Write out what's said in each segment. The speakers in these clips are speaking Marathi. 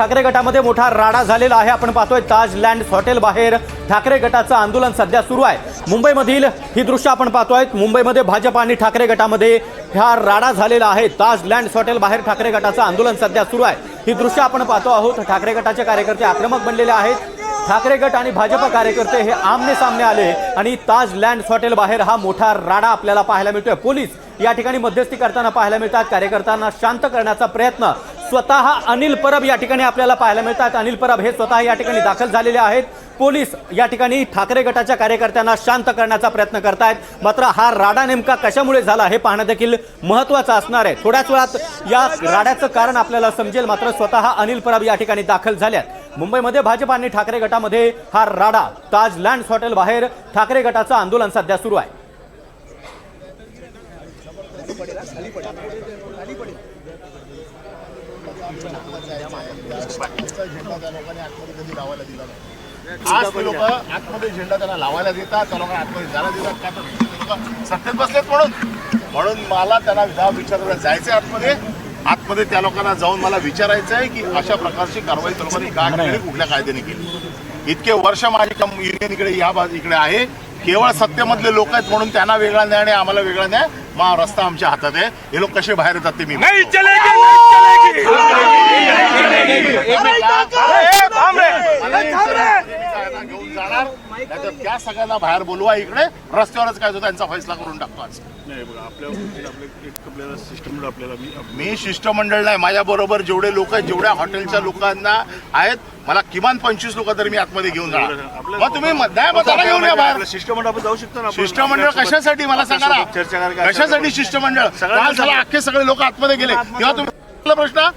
ठाकरे गटामध्ये मोठा राडा झालेला आहे. आपण पाहतोय ताज लँड हॉटेल बाहेर ठाकरे गटाचं आंदोलन सध्या सुरू आहे. मुंबईमधील ही दृश्य आपण पाहतोय. मुंबईमध्ये भाजप आणि ठाकरे गटामध्ये हा राडा झालेला आहे. ताज लँड हॉटेल बाहेर ठाकरे गटाचं आंदोलन सध्या सुरू आहे. ही दृश्य आपण पाहतो आहोत. ठाकरे गटाचे कार्यकर्ते आक्रमक बनलेले आहेत. ठाकरे गट आणि भाजप कार्यकर्ते हे आमने सामने आले आणि ताज लँड हॉटेल बाहेर हा मोठा राडा आपल्याला पाहायला मिळतोय. पोलीस या ठिकाणी मध्यस्थी करताना पाहायला मिळतात. कार्यकर्त्यांना शांत करण्याचा प्रयत्न स्वतः अनिल परब या ठिकाणी आपल्याला पाहायला मिळतात. अनिल परब हे स्वतः या ठिकाणी दाखल झालेले आहेत. पोलीस या ठिकाणी ठाकरे गटाच्या कार्यकर्त्यांना शांत करण्याचा प्रयत्न करतायत. मात्र हा राडा नेमका कशामुळे झाला हे पाहणं देखील महत्वाचं असणार आहे. थोड्याच वेळात या राड्याचं कारण आपल्याला समजेल. मात्र स्वतः अनिल परब या ठिकाणी दाखल झाल्यात. मुंबईमध्ये भाजप आणि ठाकरे गटामध्ये हा राडा ताज लँड्स हॉटेल बाहेर ठाकरे गटाचं आंदोलन सध्या सुरू आहे. झेंडा त्या लोकांनी आतमध्ये कधी लावायला दिला नाही आज ते लोक आतमध्ये झेंडा त्यांना लावायला देतात त्या लोकांना आतमध्ये जायला देतात. का तर सत्तेत बसलेत म्हणून. म्हणून मला त्यांना जाब विचारायला जायचं आतमध्ये. आतमध्ये त्या लोकांना जाऊन मला विचारायचं आहे की अशा प्रकारची कारवाई त्या लोकांनी का केली कुठल्या कायद्याने केली? इतके वर्ष माझी कम- युनियन इकडे या बाजू इकडे आहे. केवळ सत्तेमधले लोक आहेत म्हणून त्यांना वेगळा न्याय आणि आम्हाला वेगळा न्याय. मा रस्ता आमच्या हातात आहे. हे लोक कसे बाहेर येतात ते मी. चलेगी जाणार. नाहीतर त्या सगळ्यांना बाहेर बोलवा इकडे. रस्त्यावरच काय तो त्यांचा फैसला करून टाकतो आज. नाही बघा आपल्या आपल्या एक आपल्याला सिस्टम आपल्याला मी मी शिष्टमंडळ नाही माझ्या बरोबर जेवढे लोक आहेत जेवढ्या हॉटेलच्या लोकांना आहेत मला किमान पंचवीस लोक तरी मी आतमध्ये घेऊन जाणार. मग तुम्ही नाही घेऊन या बाहेर. शिष्टमंडळ जाऊ शकतो ना. शिष्टमंडळ कशासाठी? मला सांगा ना. कशासाठी शिष्टमंडळ? काल झाला अख्खे सगळे लोक आतमध्ये गेले. तेव्हा तुम्ही प्रश्न?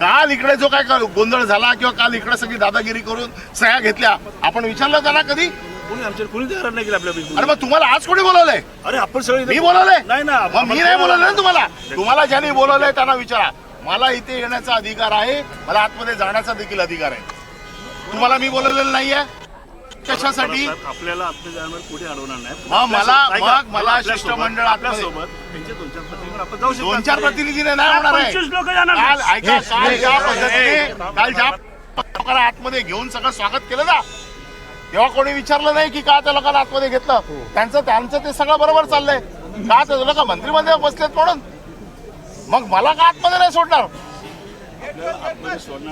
काल इकडे जो काय गोंधळ झाला किंवा काल इकडे सगळी दादागिरी करून सह्या घेतल्या आपण विचारलं त्यांना कधी? कोणी आमच्या कोणी तयार नाही केलं आपल्या बिलकुल. अरे मग तुम्हाला आज कोणी बोलवलंय? अरे आपण सगळे मी बोलवलंय? नाही ना मग मी नाही बोलवलं ना तुम्हाला. तुम्हाला ज्यांनी बोलवलंय त्यांना विचारा. मला इथे येण्याचा अधिकार आहे. मला आतमध्ये जाण्याचा देखील अधिकार आहे. तुम्हाला मी बोलवलेलं नाहीये? कशासाठी? आपल्याला आपल्या जाण्यावर कुठे अडवणार नाही. मला- मला शिष्टमंडळ आतमध्ये- आपल्यासोबत त्यांच्या दोन चार प्रतिनिधीवर आपण जाऊ शकतो. दोन चार प्रतिनिधीने नाही होणार आहे. पंचवीस लोक जाणार काल ऐका काल ज्या पद्धतीने काल ज्या लोकांना आतमध्ये घेऊन सगळं स्वागत केलं ना तेव्हा कोणी विचारलं नाही की का त्या लोकांना आतमध्ये घेतलं? त्यांचं त्यांचं ते सगळं बरोबर चाललंय. का ते लोक मंत्रिमध्ये बसलेत म्हणून? मग मला का आतमध्ये नाही सोडणार?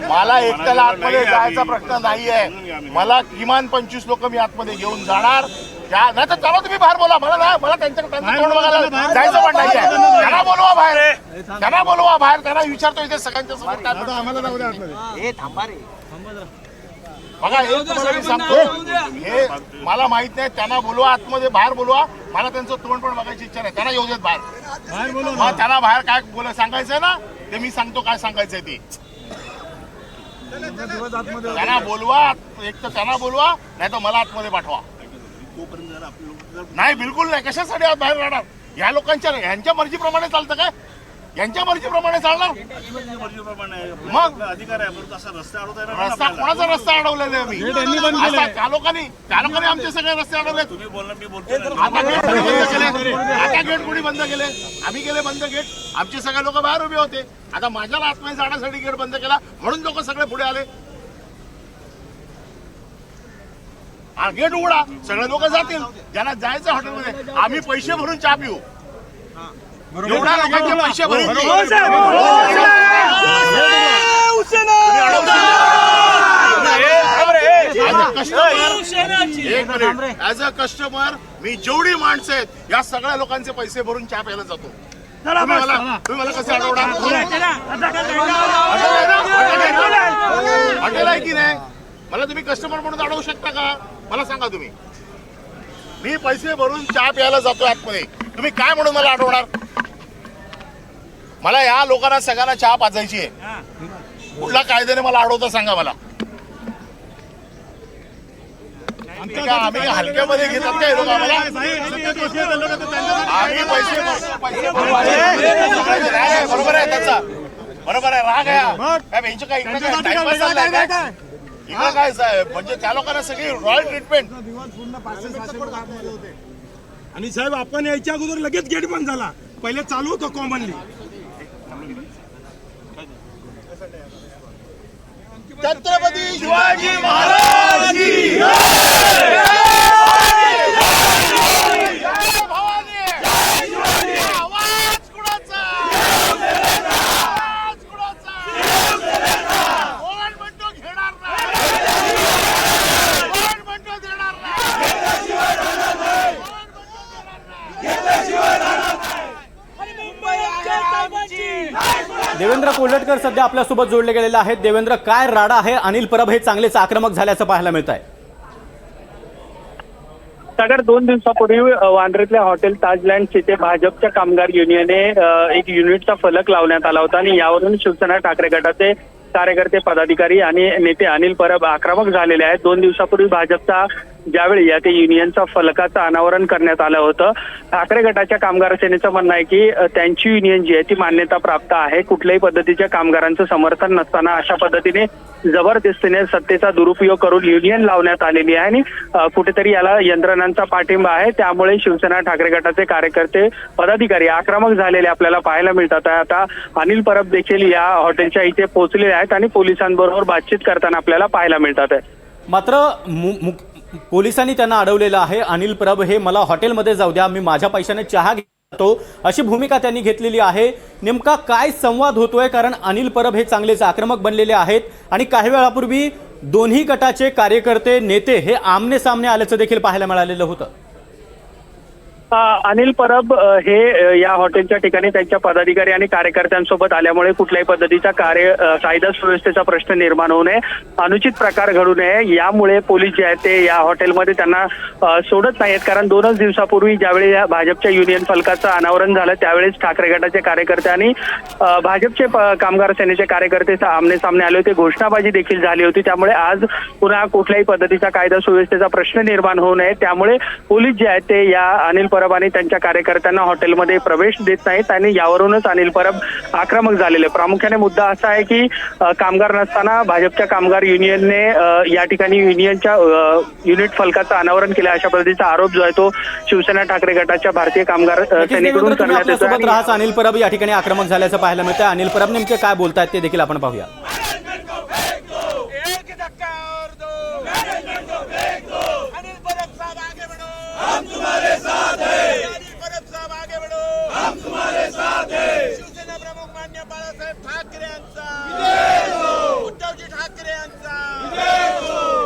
मला एकट्याला आतमध्ये जायचा प्रश्न नाहीये. मला किमान पंचवीस लोक मी आतमध्ये घेऊन जाणार. नाही तर चला तुम्ही बाहेर बोला. मला नाही मला त्यांच्या त्यांचं तोंड बघायला जायचं पण नाहीये. त्यांना बोलवा बाहेर. त्यांना बोलवा बाहेर. त्यांना विचारतो इथे सगळ्यांच्या समोर. बघा हे तुम्हाला सांगतो. हे मला माहीत नाही. त्यांना बोलवा आतमध्ये बाहेर बोलवा. मला त्यांचं तोंड पण बघायची इच्छा नाही. त्यांना येऊ देत बाहेर. त्यांना बाहेर काय बोला सांगायचंय ना? ते मी सांगतो काय सांगायचंय ते. त्यांना बोलवा एक तर त्यांना बोलवा नाही तर मला आतमध्ये पाठवा. नाही बिलकुल नाही. कशासाठी बाहेर राहणार? या लोकांच्या यांच्या मर्जीप्रमाणे चालतं काय? यांच्या मर्जीप्रमाणे चालणार? मग? अधिकार आहे परंतु असा रस्ता अडवता रस्ता. कोणाचा रस्ता अडवलेला आहे मी असा त्या लोकांनी त्या लोकांनी आमचे सगळे रस्ते अडवले तुम्ही बोलणार मी बोलतो. आता गेट कोणी बंद केले आता गेट कोणी बंद केले आम्ही केले बंद गेट आमचे सगळे लोक बाहेर उभे होते. आता माझ्याला आतमध्ये जाण्यासाठी गेट बंद केला म्हणून लोक सगळे पुढे आले. गेट उघडा. सगळे लोक जातील. ज्यांना जायचं हॉटेलमध्ये आम्ही पैसे भरून चहा पिऊ. एवढ्या लोकांचे पैसे भरून साहेब. तुम्ही अडवशील ऍज अ कस्टमर मी जेवढी माणसं आहेत या सगळ्या लोकांचे पैसे भरून चहा प्यायला जातो. तुम्ही मला तुम्ही मला कसे अडवणार? हॉटेल आहे की नाही? मला तुम्ही कस्टमर म्हणून अडवू शकता का? मला सांगा तुम्ही. मी पैसे भरून चहा प्यायला जातो आतमध्ये. तुम्ही काय म्हणून मला अडवणार मला या लोकांना सगळ्यांना चहा पाजायची आहे. कुठल्या कायद्याने मला अडवता सांगा मला. आम्ही हलक्यामध्ये घेतात काय लोक आम्हाला? आम्ही पैसे बरोबर आहे त्याचा. बरोबर आहे राग आहे. हा. काय इकडे टाइमपास चाललाय काय इकडे काय साहेब म्हणजे त्या लोकांना सगळी रॉयल ट्रीटमेंट आणि साहेब आपण यायच्या अगोदर लगेच गेट बंद झाला. पहिले चालू होतं कॉमनली छत्रपती शिवाजी महाराज की जय भवानी आवाज कुणाचा आवाज कुणाचा कोण म्हणतो घेणार नाही कोण म्हणतो देणार नाही कोण म्हणतो देणार नाही देवेंद्र सध्या आपल्यासोबत जोडले गेलेले आहेत. देवेंद्र काय राडा आहे? अनिल परब हे चांगलेच आक्रमक झाल्याचं पाहायला मिळत आहे सागर दोन दिवसापूर्वी वांद्रेतल्या हॉटेल ताजलँड तिथे भाजपच्या कामगार युनियनने एक युनिटचा फलक लावण्यात आला होता आणि यावरून शिवसेना ठाकरे गटाचे कार्यकर्ते पदाधिकारी आणि नेते अनिल परब आक्रमक झालेले आहेत. दोन दिवसापूर्वी भाजपचा ज्यावेळी या ते युनियनचा फलकाचं अनावरण करण्यात आलं होतं ठाकरे गटाच्या कामगार सेनेचं म्हणणं आहे की त्यांची युनियन जी आहे ती मान्यता प्राप्त आहे. कुठल्याही पद्धतीच्या कामगारांचं समर्थन नसताना अशा पद्धतीने जबरदस्तीने सत्तेचा दुरुपयोग करून युनियन लावण्यात आलेली आहे आणि कुठेतरी याला यंत्रणांचा पाठिंबा आहे. त्यामुळे शिवसेना ठाकरे गटाचे कार्यकर्ते पदाधिकारी आक्रमक झालेले आपल्याला पाहायला मिळतात. आता अनिल परब देखील या हॉटेलच्या इथे पोहोचलेले आहेत आणि पोलिसांबरोबर बातचीत करताना आपल्याला पाहायला मिळतात. आहे मात्र पोलिसांनी त्यांना अडवलेलं आहे. अनिल परब हे मला हॉटेलमध्ये जाऊ द्या. मी माझ्या पैशाने चहा घेतो. अशी भूमिका त्यांनी घेतलेली आहे. नेमका काय संवाद होतोय? कारण अनिल परब हे चांगलेच आक्रमक बनलेले आहेत. आणि काही वेळापूर्वी दोन्ही गटाचे कार्यकर्ते नेते हे आमने सामने आल्याचं देखील पाहायला मिळालेलं होतं. अनिल परब हे या हॉटेलच्या ठिकाणी त्यांच्या पदाधिकारी आणि कार्यकर्त्यांसोबत आल्यामुळे कुठल्याही पद्धतीचा कार्य कायदा सुव्यवस्थेचा प्रश्न निर्माण होऊ नये अनुचित प्रकार घडू नये. यामुळे पोलीस जे आहेत ते या हॉटेलमध्ये त्यांना सोडत नाहीत. कारण दोनच दिवसापूर्वी ज्यावेळी या भाजपच्या युनियन फलकाचं अनावरण झालं त्यावेळेस ठाकरे गटाचे कार्यकर्ते आणि भाजपचे कामगार सेनेचे कार्यकर्ते आमने सामने आले होते. घोषणाबाजी देखील झाली होती. त्यामुळे आज पुन्हा कुठल्याही पद्धतीचा कायदा सुव्यवस्थेचा प्रश्न निर्माण होऊ नये. त्यामुळे पोलीस जे आहेत ते या अनिल परब आणि त्यांच्या कार्यकर्त्यांना हॉटेलमध्ये प्रवेश देत नाहीत आणि यावरूनच अनिल परब आक्रमक झालेले. प्रामुख्याने मुद्दा असा आहे की कामगार नसताना भाजपच्या कामगार युनियनने या ठिकाणी युनियनच्या युनिट फलकाचं अनावरण केलं अशा पद्धतीचा आरोप जो आहे तो शिवसेना ठाकरे गटाच्या भारतीय कामगार सेनेकडून तुम्ही करण्यात येतो अनिल परब या ठिकाणी आक्रमक झाल्याचं पाहायला मिळतं अनिल परब नेमके काय बोलतायत ते देखील आपण पाहूया एक धक्का और दो अनिल परब साहब आगे बढ़ो हम तुम्हारे साथ हैं अनिल परब साहब आगे बढ़ो हम तुम्हारे साथ हैं शिवसेना प्रमुख मान्य बाळासाहेब ठाकरे यांचा उद्धवजी ठाकरे यांचा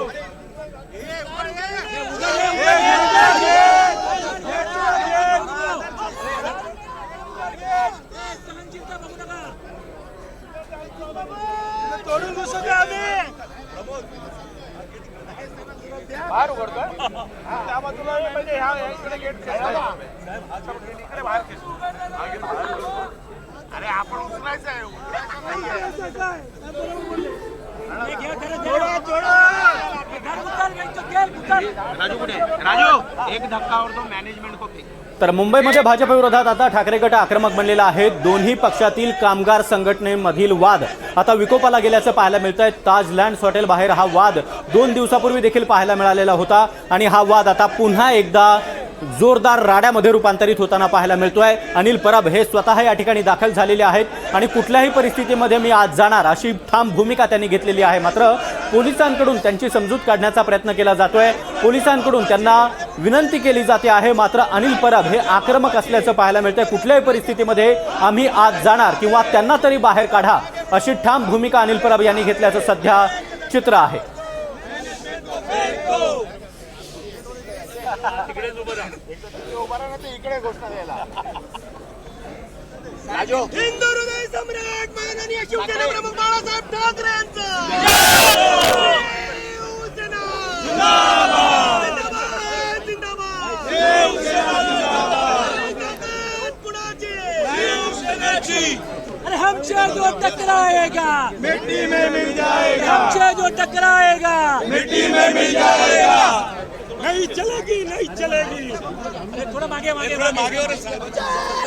अरे, हे वर ये. तोडून घुसू द्या आम्ही? बाहेर उघडतोय? त्या बाजूला म्हणजे ह्या इकडे गेट इकडे बाहेर केस. अरे आपण उचलायचं आहे. उचलायचं नाहीये. तर मुंबईमध्ये भाजपविरोधात आता ठाकरे गट आक्रमक बनलेला आहे. दोन्ही पक्षातील कामगार संघटनेमधील वाद आता विकोपाला गेल्याचं पाहायला मिळतंय. आहे ताज लँड्स हॉटेल बाहेर हा वाद दोन दिवसापूर्वी देखील पाहायला मिळालेला होता आणि हा वाद आता पुन्हा एकदा जोरदार राड्यामध्ये रूपांतरित होताना पाहायला मिळतोय. अनिल परब हे स्वतः या ठिकाणी दाखल झालेले आहेत आणि कुठल्याही परिस्थितीमध्ये मी आज जाणार अशी ठाम भूमिका त्यांनी घेतलेली आहे. मात्र पोलिसांकडून त्यांची समजूत काढण्याचा प्रयत्न केला जातोय. पोलिसांकडून त्यांना विनंती केली जाते आहे. मात्र अनिल परब हे आक्रमक असल्याचं पाहायला मिळतंय. कुठल्याही परिस्थितीमध्ये आम्ही आज जाणार किंवा त्यांना तरी बाहेर काढा अशी ठाम भूमिका अनिल परब यांनी घेतल्याचं सध्या चित्र आहे. इकडे घोषणा द्यायला. सम्राट माननीय शिवसेना प्रमुख बाळासाहेब ठाकरे यांचं. शिवसेना! जिंदाबाद, जिंदाबाद! कुणाची? अरे हमसे जो टकराएगा। मिट्टी में मिल जाएगा। हमसे जो टकराएगा। मिट्टी में मिल जाएगा। नहीं चलेगी नहीं चलेगी. अरे थोड़ा मागे मागे मागे.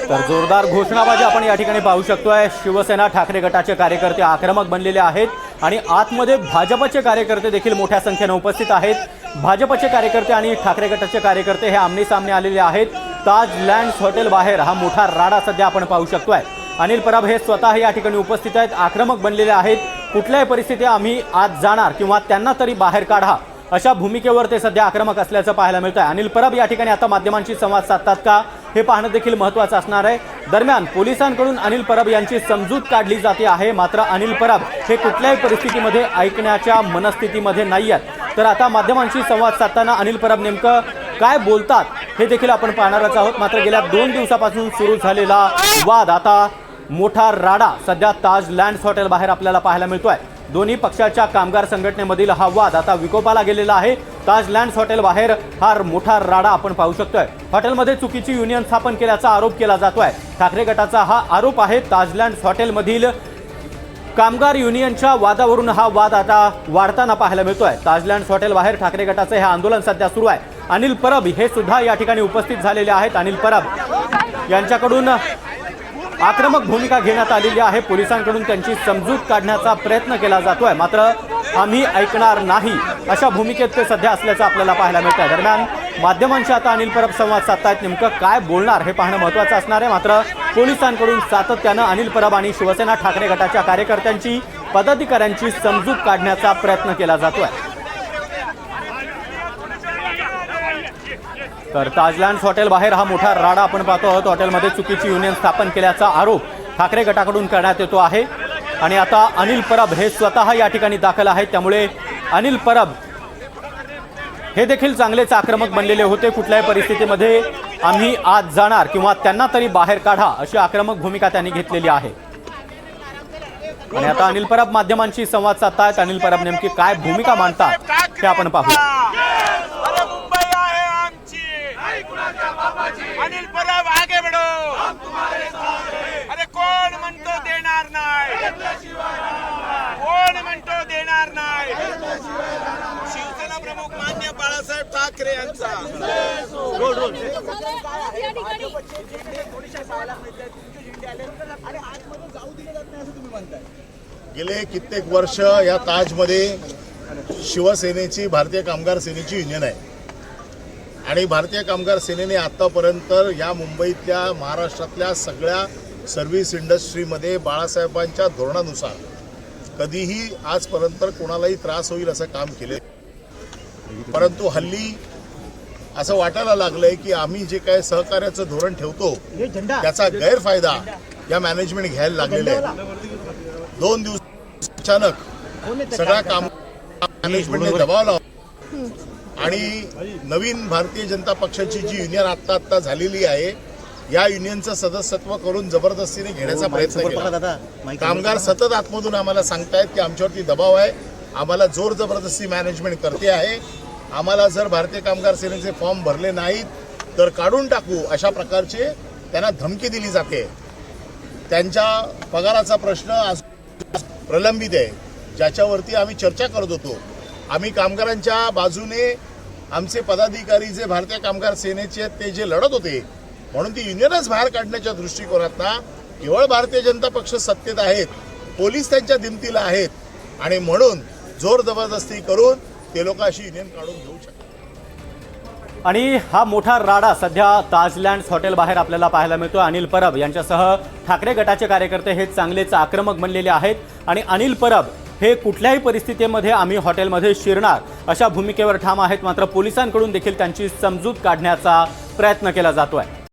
तर जोरदार घोषणाबाजी आपण या ठिकाणी पाहू शकतोय. शिवसेना ठाकरे गटाचे कार्यकर्ते आक्रमक बनलेले आहेत आणि आतमध्ये भाजपचे कार्यकर्ते देखील मोठ्या संख्येने उपस्थित आहेत. भाजपचे कार्यकर्ते आणि ठाकरे गटाचे कार्यकर्ते हे आमने सामने आलेले आहेत. ताज लँड्स हॉटेल बाहेर हा मोठा राडा सध्या आपण पाहू शकतोय. अनिल परब हे स्वतः या ठिकाणी उपस्थित आहेत आक्रमक बनलेले आहेत. कुठल्याही परिस्थिती आम्ही आज जाणार किंवा त्यांना तरी बाहेर काढा. अशा भूमिकेवर ते सध्या आक्रमक असल्याचं पाहायला मिळतं आहे अनिल परब या ठिकाणी आता माध्यमांशी संवाद साधतात का? हे पाहणं देखील महत्त्वाचं असणार आहे. दरम्यान पोलिसांकडून अनिल परब यांची समजूत काढली जाते आहे. मात्र अनिल परब हे कुठल्याही परिस्थितीमध्ये ऐकण्याच्या मनस्थितीमध्ये नाही आहेत तर आता माध्यमांशी संवाद साधताना अनिल परब नेमकं काय बोलतात हे देखील आपण पाहणारच आहोत. मात्र गेल्या दोन दिवसापासून सुरू झालेला वाद आता मोठा राडा सध्या ताज लँड्स हॉटेल बाहेर आपल्याला पाहायला मिळतोय. दोन्ही पक्षाच्या कामगार संघटनेमधील हा वाद आता विकोपाला गेलेला आहे. ताज लँड्स हॉटेल बाहेर हा मोठा राडा आपण पाहू शकतोय. हॉटेलमध्ये चुकीची युनियन स्थापन केल्याचा आरोप केला जातोय. ठाकरे गटाचा हा आरोप आहे. ताज लँड्स हॉटेलमधील कामगार युनियनच्या वादावरून हा वाद आता वाढताना पाहायला मिळतोय. ताजलँड हॉटेल बाहेर ठाकरे गटाचं हे आंदोलन सध्या सुरू आहे. अनिल परब हे सुद्धा या ठिकाणी उपस्थित झालेले आहेत. अनिल परब यांच्याकडून आक्रमक भूमिका घेण्यात आलेली आहे. पोलिसांकडून त्यांची समजूत काढण्याचा प्रयत्न केला जातोय. मात्र आम्ही ऐकणार नाही अशा भूमिकेत ते सध्या असल्याचं आपल्याला पाहायला मिळतं आहे दरम्यान माध्यमांशी आता अनिल परब संवाद साधतायत. नेमकं काय बोलणार हे पाहणं महत्त्वाचं असणार आहे. मात्र पोलिसांकडून सातत्यानं अनिल परब आणि शिवसेना ठाकरे गटाच्या कार्यकर्त्यांची पदाधिकाऱ्यांची समजूत काढण्याचा प्रयत्न केला जातोय. तर ताजलँड हॉटेल बाहेर हा मोठा राडा आपण पाहतो आहोत. हॉटेलमध्ये चुकीची युनियन स्थापन केल्याचा आरोप ठाकरे गटाकडून करण्यात येतो आहे. आणि आता अनिल परब हे स्वतः या ठिकाणी दाखल आहेत. त्यामुळे अनिल परब हे देखील चांगलेच आक्रमक बनलेले होते. कुठल्याही परिस्थितीमध्ये आम्ही आज जाणार किंवा त्यांना तरी बाहेर काढा अशी आक्रमक भूमिका त्यांनी घेतलेली आहे. आणि आता अनिल परब माध्यमांशी संवाद साधतायत. अनिल परब नेमकी काय भूमिका मांडतात ते आपण पाहू अरे मुंबई आहे आमची अनिल परब आगे बढो अरे कोण म्हणतो देणार नाही कोण म्हणतो देणार नाही शिवसेना प्रमुख मान्य बाळासाहेब ठाकरे यांचा. गेले कित्येक वर्ष या ताजमध्ये शिवसेनेची भारतीय कामगार सेनेची युनियन आहे. आणि भारतीय कामगार सेनेने आत्तापर्यंत या मुंबईतल्या महाराष्ट्रातल्या सगळ्या सर्व्हिस इंडस्ट्रीमध्ये बाळासाहेबांच्या धोरणानुसार कधीही आजपर्यंत कोणालाही त्रास होईल असं काम केले परंतु हल्ली असं वाटायला लागलंय की आम्ही जे काय सहकार्याचं धोरण ठेवतो त्याचा गैरफायदा या मॅनेजमेंट घ्यायला लागलेले आहे दोन दिवस अचानक सगळ्या काम मॅनेजमेंटने दबाव लावला आणि नवीन भारतीय जनता पक्षाची जी युनियन आत्ता आत्ता झालेली आहे या युनियनचं सदस्यत्व करून जबरदस्तीने घेण्याचा प्रयत्न केला. कामगार सतत आतमधून आम्हाला सांगतायत की आमच्यावरती दबाव आहे. आम्हाला जोर जबरदस्ती मॅनेजमेंट करते आहे. आम्हाला जर भारतीय कामगार सेनेचे फॉर्म भरले नाहीत तर काढून टाकू अशा प्रकारचे त्यांना धमकी दिली जाते. त्यांच्या पगाराचा प्रश्न आज प्रलंबित आहे. ज्याच्यावरती आम्ही चर्चा करत होतो. आम्ही कामगारांच्या बाजूने आमचे पदाधिकारी जे भारतीय कामगार सेनेचे आहेत ते जे लढत होते म्हणून ती युनियनच बाहेर काढण्याच्या दृष्टिकोनातना केवळ भारतीय जनता पक्ष सत्तेत आहेत पोलीस त्यांच्या दिमतीला आहेत. आणि म्हणून जोर जबरदस्ती करून ते लोक अशी युनियन काढून घेऊ शकतात. आणि हा मोठा राडा सध्या ताजलँड्स हॉटेल बाहेर आपल्याला पाहायला मिळतो अनिल परब यांच्यासह ठाकरे गटाचे कार्यकर्ते हे चांगलेच आक्रमक बनलेले आहेत. आणि अनिल परब हे कुठल्याही परिस्थितीमध्ये आम्ही हॉटेलमध्ये शिरणार अशा भूमिकेवर ठाम आहेत. मात्र पोलिसांकडून देखील त्यांची समजूत काढण्याचा प्रयत्न केला जातो आहे